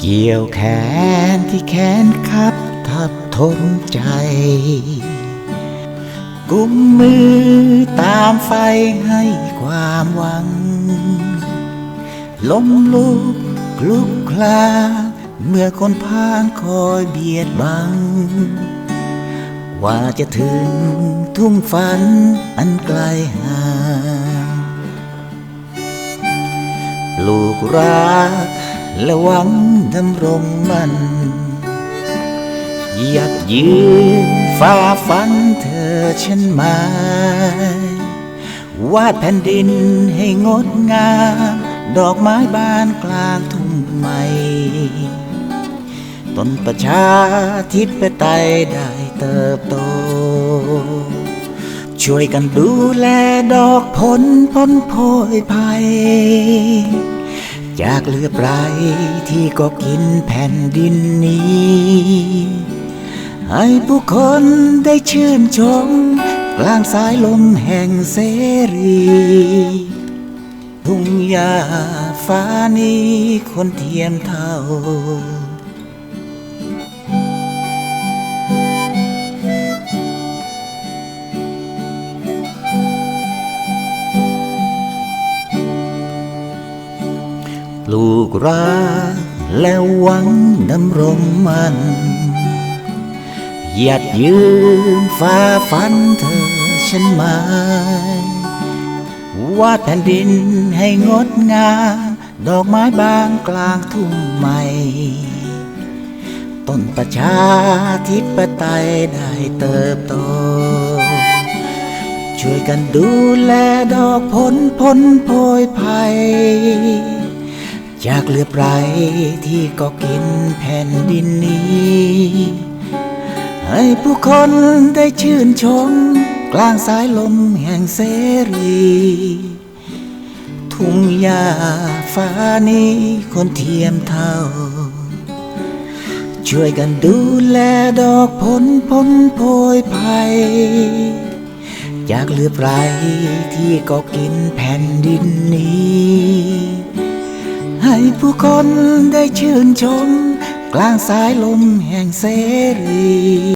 เกี่ยวแขนที่แขนคับทับทนใจ กุมมือตามไฟให้ความหวัง ล้มลุกคลุกคลา เมื่อคนพานคอยเบียดบัง ว่าจะถึงทุ่งฝันอันไกลห่างปลูกรัก และหวังดำรงมันยัดยืนฝ่าฟันเธอฉันมาวาดแผ่นดินให้งดงาม ดอกไม้บานกลางทุ่งใหม่ต้นประชาธิปไตยได้เติบโต ช่วยกันดูแลดอกผลพ้นโพยภัย จากเลือบไรที่ก็กินแผ่นดินนี้ ให้ผู้คนได้ชื่นชมกลางสายลมแห่งเสรี ทุ่งหญ้าฟ้านี้คนเทียมเท่า ลูกรักและหวังดำรงมันหยัดยืนฝ่าฟันเธอฉันหมายวาดแผ่นดินให้งดงามดอกไม้บานกลางทุ่งใหม่ ต้นประชาธิปไตยได้เติบโต ช่วยกันดูแลดอกผลพ้นโพยภัย จากเลือบไรที่ก็กินแผ่นดินนี้ ให้ผู้คนได้ชื่นชม กลางสายลมแห่งเสรี ทุ่งหญ้าฟ้านี้คนเทียมเท่า ช่วยกันดูแลดอกผลพ้นโพยภัย จากเลือบไรที่ก็กินแผ่นดินนี้ ให้ผู้คนได้ชื่นชม กลางสายลมแห่งเสรี